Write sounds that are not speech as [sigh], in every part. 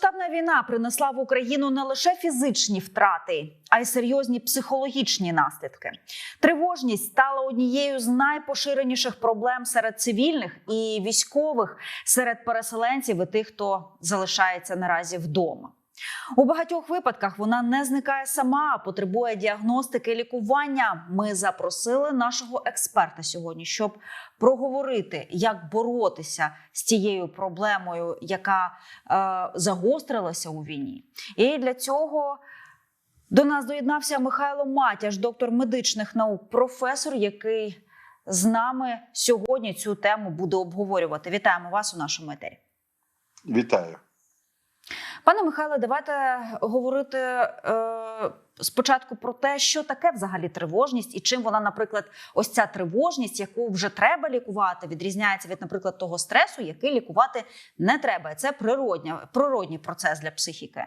Повномасштабна війна принесла в Україну не лише фізичні втрати, а й серйозні психологічні наслідки. Тривожність стала однією з найпоширеніших проблем серед цивільних і військових, серед переселенців і тих, хто залишається наразі вдома. У багатьох випадках вона не зникає сама, а потребує діагностики, лікування. Ми запросили нашого експерта сьогодні, щоб проговорити, як боротися з тією проблемою, яка е, загострилася у війні. І для цього до нас доєднався Михайло Матяш, доктор медичних наук, професор, який з нами сьогодні цю тему буде обговорювати. Вітаємо вас у нашому етері. Вітаю. Пане Михайле, давайте говорити е, спочатку про те, що таке взагалі тривожність, і чим вона, наприклад, ось ця тривожність, яку вже треба лікувати, відрізняється від, наприклад, того стресу, який лікувати не треба. Це природня, природній процес для психіки.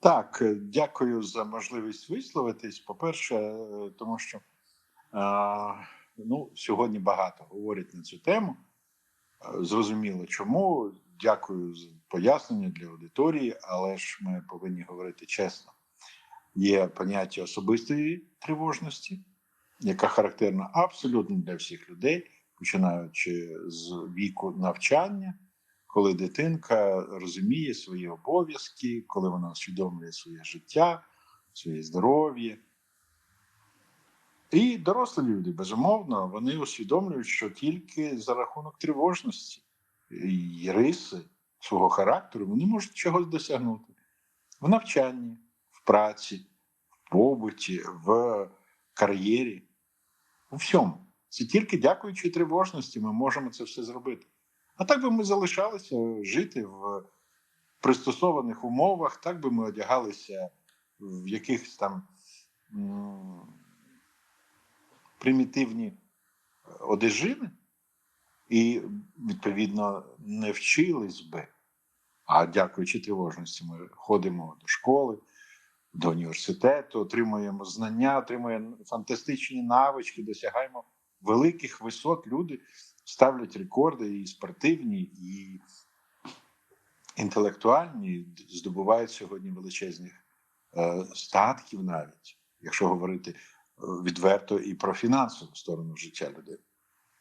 Так, дякую за можливість висловитись. По-перше, е, тому що е, ну, сьогодні багато говорять на цю тему. Е, Зрозуміло, чому. Дякую за пояснення для аудиторії, але ж ми повинні говорити чесно. Є поняття особистої тривожності, яка характерна абсолютно для всіх людей, починаючи з віку навчання, коли дитинка розуміє свої обов'язки, коли вона усвідомлює своє життя, своє здоров'я. І дорослі люди, безумовно, вони усвідомлюють, що тільки за рахунок тривожності і риси свого характеру вони можуть чогось досягнути в навчанні, в праці, в побуті, в кар'єрі, у всьому. Це тільки дякуючи тривожності ми можемо це все зробити. А так би ми залишалися жити в пристосованих умовах, так би ми одягалися в якихось там примітивні одежини і, відповідно, не вчились би. А дякуючи тривожності, ми ходимо до школи, до університету, отримуємо знання, отримуємо фантастичні навички, досягаємо великих висот. Люди ставлять рекорди і спортивні, і інтелектуальні, здобувають сьогодні величезних е, статків, навіть якщо говорити е, відверто і про фінансову сторону життя людей.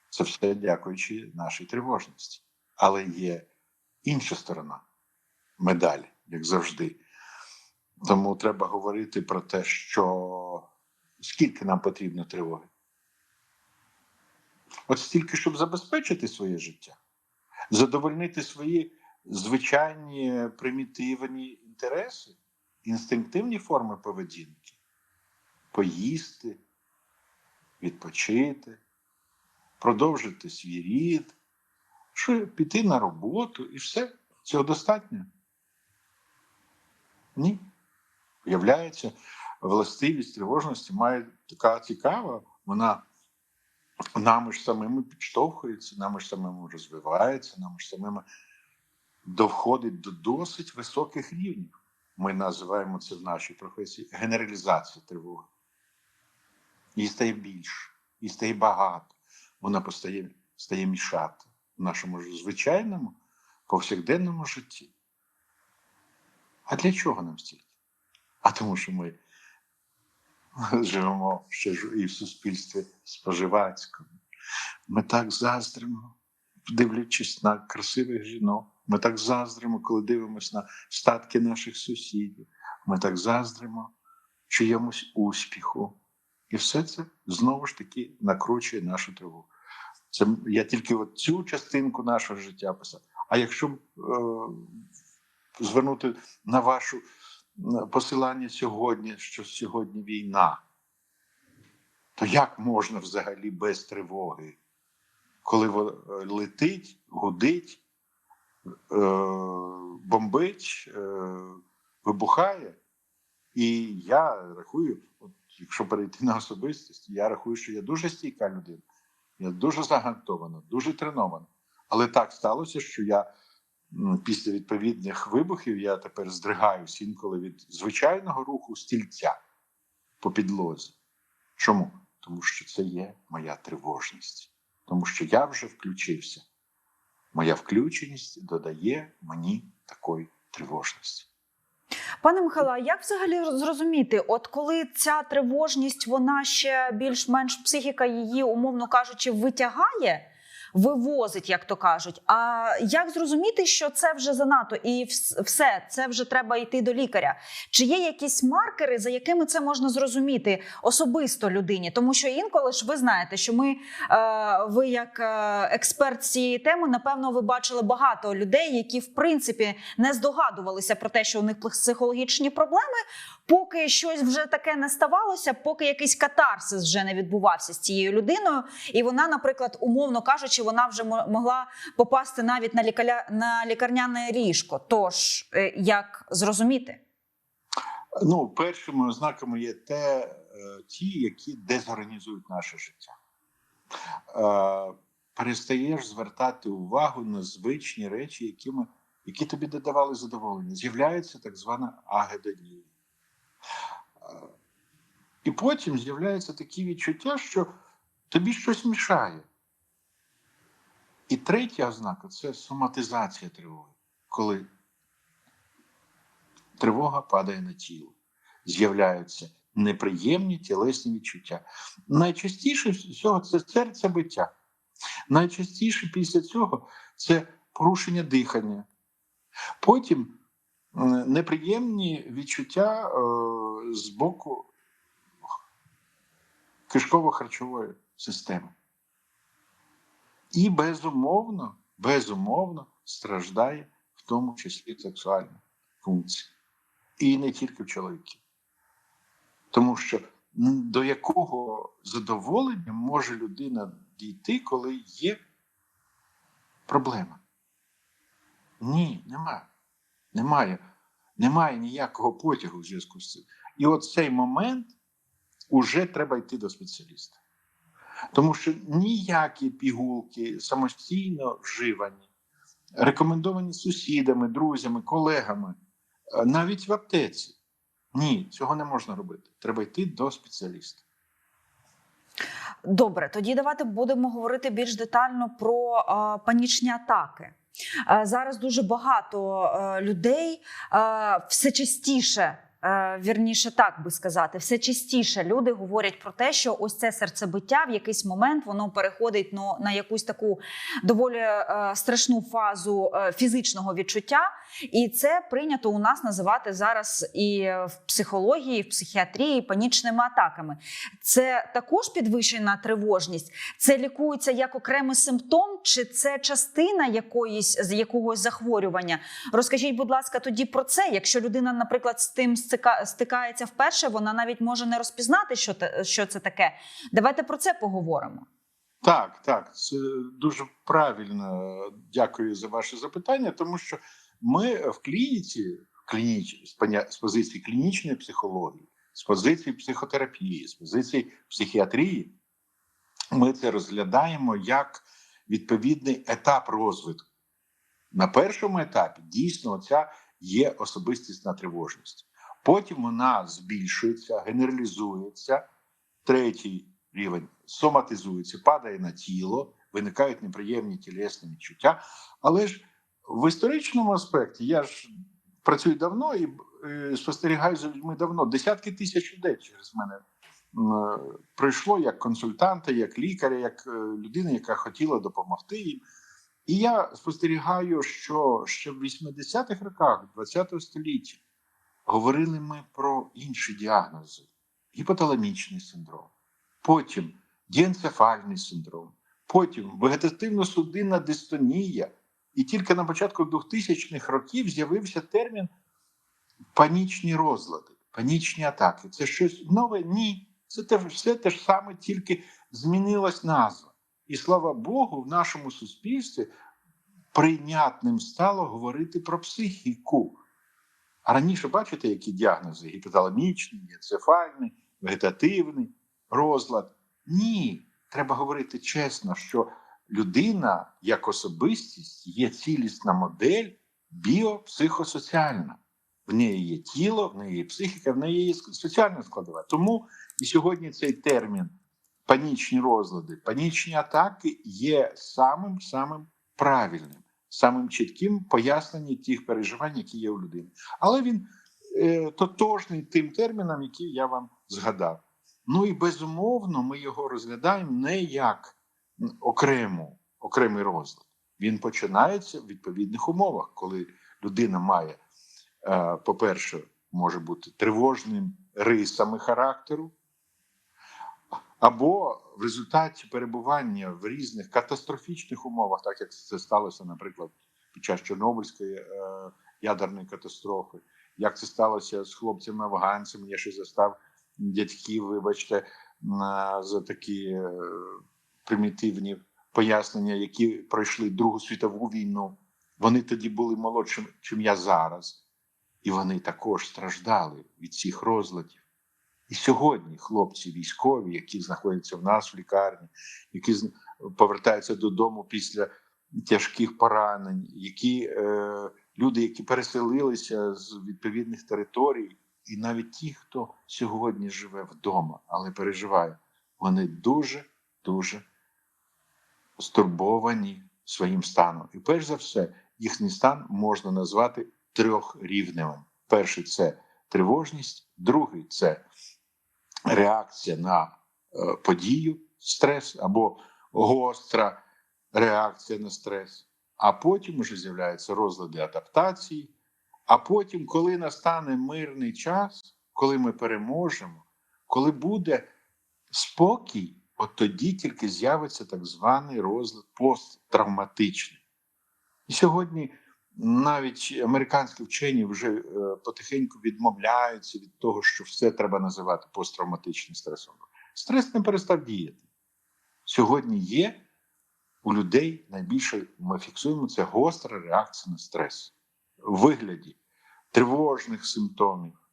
Це все дякуючи нашій тривожності. Але є інша сторона медалі, як завжди. Тому треба говорити про те, що скільки нам потрібно тривоги. От стільки, щоб забезпечити своє життя, задовольнити свої звичайні примітивні інтереси, інстинктивні форми поведінки, поїсти, відпочити, продовжити свій рід, що піти на роботу і все. Цього достатньо? Ні. Виявляється, властивість тривожності має така цікава, вона нами ж самими підштовхується, нами ж самими розвивається, нами ж самими доходить до досить високих рівнів. Ми називаємо це в нашій професії генералізація тривоги. Її стає більше, її стає багато. Вона постає, стає мішати в нашому звичайному повсякденному житті. А для чого нам стільки? А тому, що ми [laughs] живемо ще і в суспільстві споживацькому. Ми так заздримо, дивлячись на красивих жінок. Ми так заздримо, коли дивимося на статки наших сусідів. Ми так заздримо чиємусь успіху. І все це знову ж таки накручує нашу тривогу. Це я тільки от цю частинку нашого життя писав. А якщо е, звернути на вашу посилання сьогодні, що сьогодні війна, то як можна взагалі без тривоги, коли летить, гудить, е, бомбить, е, вибухає? І я рахую, якщо перейти на особистість, я рахую, що я дуже стійка людина, я дуже загантована, дуже тренована. Але так сталося, що я після відповідних вибухів я тепер здригаюсь інколи від звичайного руху стільця по підлозі. Чому? Тому що це є моя тривожність, тому що я вже включився моя включеність додає мені такої тривожності. Пане Михайло, як взагалі зрозуміти, от коли ця тривожність, вона ще більш-менш психіка її, умовно кажучи, витягає, вивозить, як то кажуть. А як зрозуміти, що це вже занадто, і все, це вже треба йти до лікаря? Чи є якісь маркери, за якими це можна зрозуміти особисто людині? Тому що інколи ж ви знаєте, що ми, е, ви як е, експерт цієї теми, напевно, ви бачили багато людей, які в принципі не здогадувалися про те, що у них психологічні проблеми, поки щось вже таке не ставалося, поки якийсь катарсис вже не відбувався з цією людиною, і вона, наприклад, умовно кажучи, вона вже мо- могла попасти навіть на лікаря на лікарняне ліжко. Тож е, як зрозуміти? Ну, першими ознаками є те, е, ті, які дезорганізують наше життя. Е, Перестаєш звертати увагу на звичні речі, які, ми, які тобі додавали задоволення. З'являється так звана агедонія. І потім з'являються такі відчуття, що тобі щось мішає. І третя ознака це соматизація тривоги, коли тривога падає на тіло. З'являються неприємні тілесні відчуття. Найчастіше всього це серцебиття. Найчастіше після цього це порушення дихання. Потім неприємні відчуття е, з боку кишково-харчової системи. І безумовно, безумовно страждає в тому числі сексуальна функція. І не тільки в чоловіків. Тому що до якого задоволення може людина дійти, коли є проблема? Ні, немає. Немає. Немає ніякого потягу в зв'язку з цим. І от цей момент уже треба йти до спеціаліста. Тому що ніякі пігулки самостійно вживані, рекомендовані сусідами, друзями, колегами, е, навіть в аптеці. Ні, цього не можна робити. Треба йти до спеціаліста. Добре, тоді давайте будемо говорити більш детально про е, панічні атаки. Е, зараз дуже багато е, людей е, все частіше. Вірніше, так би сказати, все частіше люди говорять про те, що ось це серцебиття в якийсь момент воно переходить ну, на якусь таку доволі страшну фазу фізичного відчуття, і це прийнято у нас називати зараз і в психології, і в психіатрії панічними атаками. Це також підвищена тривожність. Це лікується як окремий симптом, чи це частина якоїсь з якогось захворювання? Розкажіть, будь ласка, тоді про це. Якщо людина, наприклад, з тим стикається вперше, вона навіть може не розпізнати, що що це таке. Давайте про це поговоримо. Так, так, це дуже правильно. Дякую за ваше запитання, тому що ми в клініці, клініч, з, позиції клінічної психології, з позиції психотерапії, з позиції психіатрії, ми це розглядаємо як відповідний етап розвитку. На першому етапі дійсно ця є особистісна тривожність. Потім вона збільшується, генералізується. Третій рівень соматизується, падає на тіло, виникають неприємні тілесні відчуття. Але ж в історичному аспекті я ж працюю давно і е, спостерігаю за людьми давно. Десятки тисяч людей через мене е, пройшло як консультанта, як лікаря, як е, людина, яка хотіла допомогти їм. І я спостерігаю, що ще в 80-х роках ХХ століття говорили ми про інші діагнози: гіпоталамічний синдром, потім діенцефальний синдром, потім вегетативно-судинна дистонія. І тільки на початку 2000-х років з'явився термін панічні розлади, панічні атаки. Це щось нове? Ні. Це те, все те ж саме, тільки змінилась назва. І слава Богу, в нашому суспільстві прийнятним стало говорити про психіку. А раніше бачите, які діагнози: гіпоталамічний, енцефальний, вегетативний розлад. Ні, треба говорити чесно, що людина як особистість є цілісна модель біопсихосоціальна. В неї є тіло, в неї є психіка, в неї є соціальна складова. Тому і сьогодні цей термін панічні розлади, панічні атаки є самим самим правильним. самим чітким поясненні тих переживань, які є у людини. Але він е, тотожний тим термінам, які я вам згадав. Ну і безумовно, ми його розглядаємо не як окрему, окремий розлад. Він починається в відповідних умовах, коли людина має, е, по-перше, може бути тривожним рисами характеру, або в результаті перебування в різних катастрофічних умовах, так як це сталося, наприклад, під час Чорнобильської е, ядерної катастрофи, як це сталося з хлопцями-афганцями, я ще застав дядьків, вибачте, за такі е, примітивні пояснення, які пройшли Другу світову війну. Вони тоді були молодшими, чим я зараз, і вони також страждали від цих розладів. І сьогодні хлопці військові, які знаходяться в нас в лікарні, які повертаються додому після тяжких поранень, які е, люди, які переселилися з відповідних територій, і навіть ті, хто сьогодні живе вдома, але переживає, вони дуже дуже стурбовані своїм станом. І перш за все, їхній стан можна назвати трьохрівневим. Перший це тривожність, другий це реакція на е, подію, стрес або гостра реакція на стрес. А потім вже з'являються розлади адаптації. А потім, коли настане мирний час, коли ми переможемо, коли буде спокій, от тоді тільки з'явиться так званий розлад посттравматичний. І сьогодні навіть американські вчені вже е, потихеньку відмовляються від того, що все треба називати посттравматичним стресом. Стрес не перестав діяти. Сьогодні є у людей найбільше ми фіксуємо це гостра реакція на стрес у вигляді тривожних симптомів,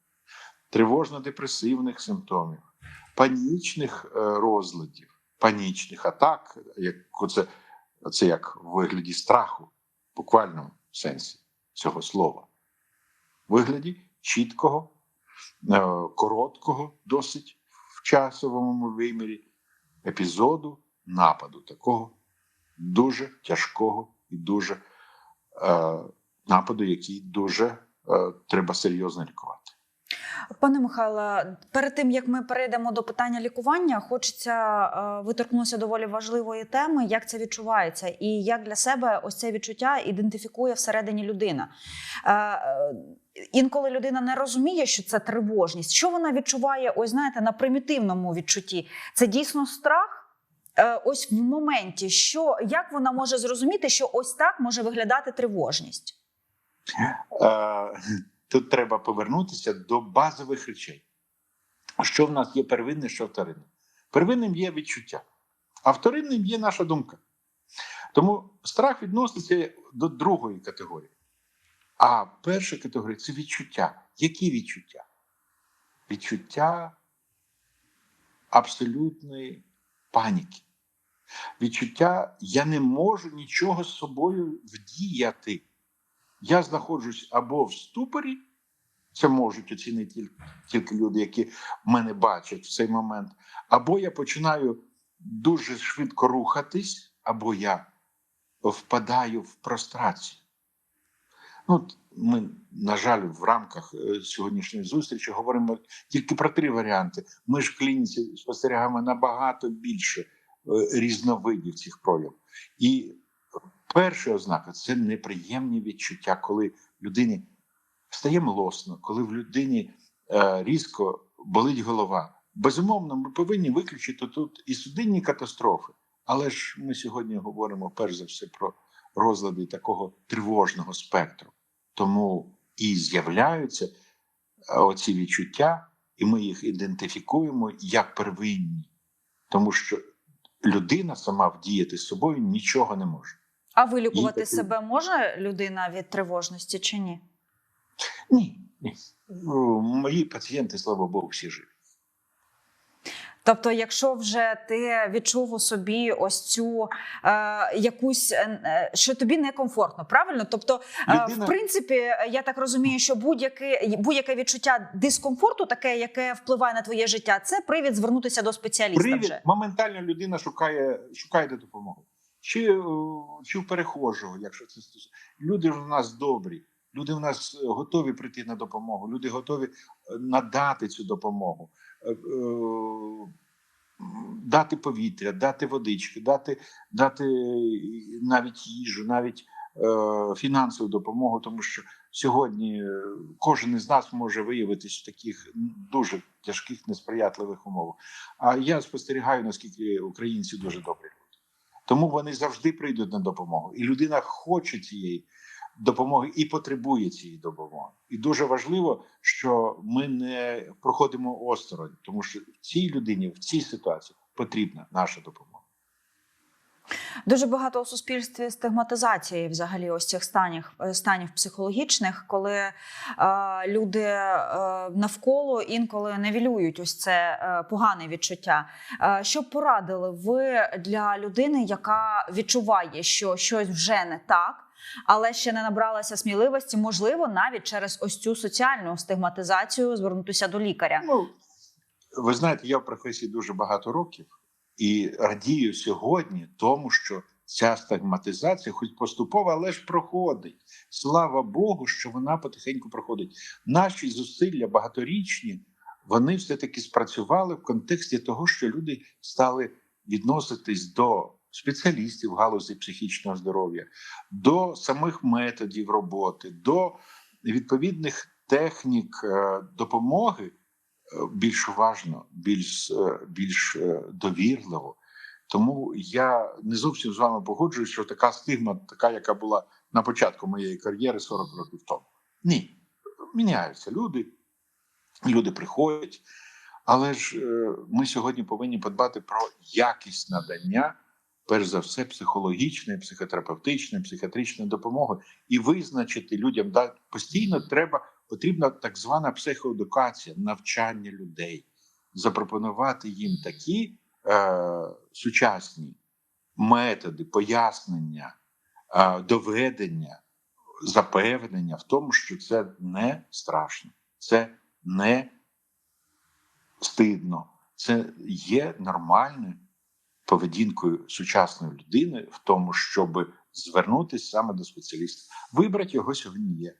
тривожно-депресивних симптомів, панічних е, розладів, панічних атак, як це, це як в вигляді страху, в буквальному сенсі цього слова, в вигляді чіткого, е, короткого, досить в часовому вимірі епізоду нападу, такого дуже тяжкого і дуже е, нападу, який дуже е, треба серйозно лікувати. Пане Михайло, перед тим як ми перейдемо до питання лікування, хочеться е, виторкнутися доволі важливої теми, як це відчувається, і як для себе ось це відчуття ідентифікує всередині людина. Е, е, Інколи людина не розуміє, що це тривожність. Що вона відчуває? Ось знаєте, на примітивному відчутті. Це дійсно страх. Ось в моменті, що як вона може зрозуміти, що ось так може виглядати тривожність? Тут треба повернутися до базових речей. Що в нас є первинне, що вторинне? Первинним є відчуття, а вторинним є наша думка. Тому страх відноситься до другої категорії. А перша категорія це відчуття. Які відчуття? Відчуття абсолютної паніки. Відчуття я не можу нічого з собою вдіяти. Я знаходжусь або в ступорі, це можуть оцінити тільки, люди, які мене бачать в цей момент, або я починаю дуже швидко рухатись, або я впадаю в прострацію. Ну, ми, на жаль, в рамках е, сьогоднішньої зустрічі говоримо тільки про три варіанти. Ми ж в клініці спостерігаємо набагато більше е, різновидів цих проявів. І перша ознака це неприємні відчуття, коли людині стає млосно, коли в людині е, різко болить голова. Безумовно, ми повинні виключити тут і судинні катастрофи. Але ж ми сьогодні говоримо перш за все про розлади такого тривожного спектру. Тому і з'являються е, оці відчуття, і ми їх ідентифікуємо як первинні, тому що людина сама вдіяти з собою нічого не може. А вилікувати І себе може людина від тривожності чи ні? Ні, ні. Ну, Мої пацієнти, слава Богу, всі живі. Тобто, якщо вже ти відчув у собі ось цю е, якусь, е, е, що тобі некомфортно, правильно? Тобто, е, в принципі, я так розумію, що будь-яке будь-яке відчуття дискомфорту, таке, яке впливає на твоє життя, це привід звернутися до спеціаліста. Привід Вже моментально людина шукає, шукає де допомогу. Чи, е, чи в перехожого, якщо це стосується. Люди у нас добрі, люди в нас е, готові прийти на допомогу, люди готові е, надати цю допомогу, дати повітря, дати водички, дати, дати навіть їжу, навіть фінансову допомогу, тому що сьогодні кожен із нас може виявитись в таких дуже тяжких, несприятливих умовах. А я спостерігаю, наскільки українці дуже добрі. Тому вони завжди прийдуть на допомогу. І людина хоче цієї допомоги і потребує цієї допомоги. І дуже важливо, що ми не проходимо осторонь, тому що цій людині в цій ситуації потрібна наша допомога. Дуже багато у суспільстві стигматизації взагалі ось цих станів, е, станів психологічних, коли е, люди е, навколо інколи невілюють ось це е, погане відчуття. Е, що порадили ви для людини, яка відчуває, що щось вже не так? Але ще не набралася сміливості, можливо, навіть через ось цю соціальну стигматизацію звернутися до лікаря. Ну, ви знаєте, я в професії дуже багато років і радію сьогодні тому, що ця стигматизація, хоч поступова, але ж проходить. Слава Богу, що вона потихеньку проходить. Наші зусилля багаторічні, вони все-таки спрацювали в контексті того, що люди стали відноситись до спеціалістів в галузі психічного здоров'я, до самих методів роботи, до відповідних технік е, допомоги більш уважно, більш, е, більш е, довірливо. Тому я не зовсім з вами погоджуюсь, що така стигма, така, яка була на початку моєї кар'єри 40 років тому. Ні, міняються люди, люди приходять. Але ж е, ми сьогодні повинні подбати про якість надання, перш за все, психологічної, психотерапевтичної, психіатричної допомоги і визначити людям да, постійно треба потрібна так звана психоедукація, навчання людей, запропонувати їм такі е, сучасні методи пояснення, е, доведення, запевнення в тому, що це не страшно, це не стидно, це є нормальною поведінкою сучасної людини в тому, щоб звернутися саме до спеціаліста. Вибрати його сьогодні є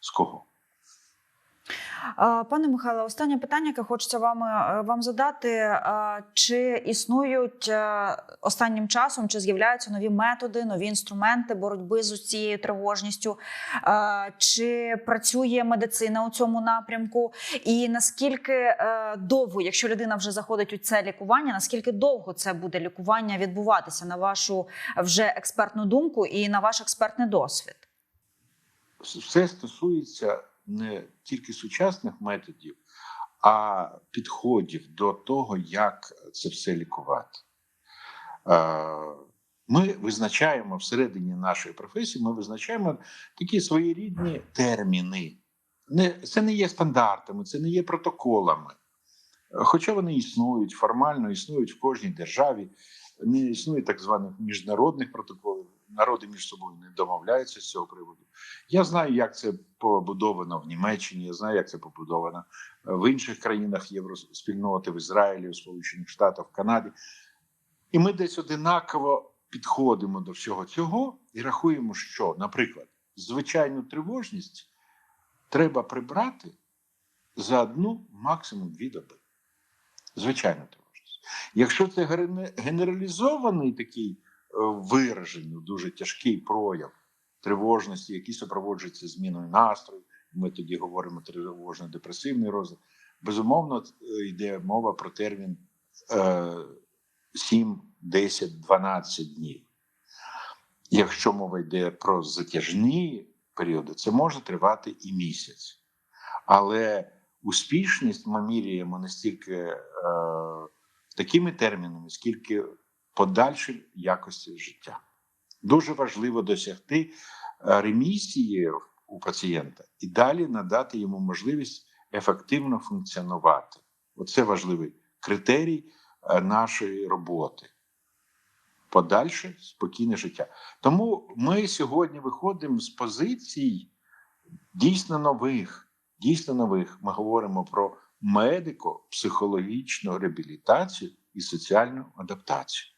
з кого. Пане Михайло, останнє питання, яке хочеться вам, е, вам задати: чи існують е, останнім часом, чи з'являються нові методи, нові інструменти боротьби з цією тривожністю? Чи працює медицина у цьому напрямку? І наскільки е, довго, якщо людина вже заходить у це лікування, наскільки довго це буде лікування відбуватися на вашу вже експертну думку і на ваш експертний досвід? Все стосується не тільки сучасних методів, а підходів до того, як це все лікувати. Е, Ми визначаємо всередині нашої професії, ми визначаємо такі своєрідні терміни. Це не є стандартами, це не є протоколами. Хоча вони існують, формально існують в кожній державі, не існує так званих міжнародних протоколів. Народи між собою не домовляються з цього приводу. Я знаю, як це побудовано в Німеччині, я знаю, як це побудовано в інших країнах євроспільноти, в Ізраїлі, у Сполучених Штатах, в Канаді. І ми десь одинаково підходимо до всього цього і рахуємо, що, наприклад, звичайну тривожність треба прибрати за одну, максимум дві доби. Звичайну тривожність. Якщо це генералізований такий виражений, дуже тяжкий прояв тривожності, який супроводжується зміною настрою. Ми тоді говоримо тривожно-депресивний розлад. Безумовно, йде мова про термін е, 7, 10, 12 днів. Якщо мова йде про затяжні періоди, це може тривати і місяць. Але успішність ми міряємо не стільки е, такими термінами, скільки подальшої якості життя. Дуже важливо досягти ремісії у пацієнта і далі надати йому можливість ефективно функціонувати. Оце важливий критерій нашої роботи. Подальше спокійне життя. Тому ми сьогодні виходимо з позицій дійсно нових. Дійсно нових. Ми говоримо про медико-психологічну реабілітацію і соціальну адаптацію.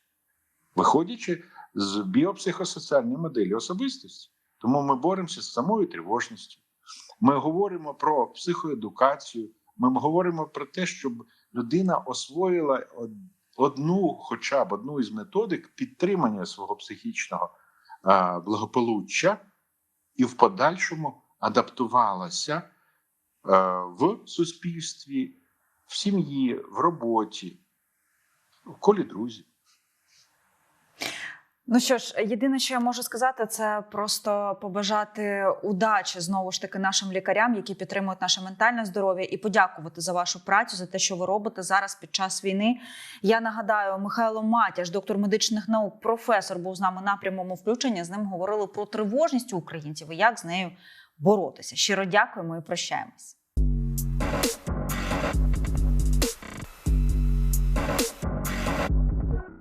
Виходячи з біопсихосоціальної моделі особистості. Тому ми боремося з самою тривожністю. Ми говоримо про психоедукацію. Ми говоримо про те, щоб людина освоїла одну, хоча б одну із методик підтримання свого психічного благополуччя і в подальшому адаптувалася в суспільстві, в сім'ї, в роботі, в колі друзів. Ну що ж, єдине, що я можу сказати, це просто побажати удачі знову ж таки нашим лікарям, які підтримують наше ментальне здоров'я, і подякувати за вашу працю, за те, що ви робите зараз під час війни. Я нагадаю, Михайло Матяш, доктор медичних наук, професор, був з нами на прямому включенні. З ним говорили про тривожність українців і як з нею боротися. Щиро дякуємо і прощаємось.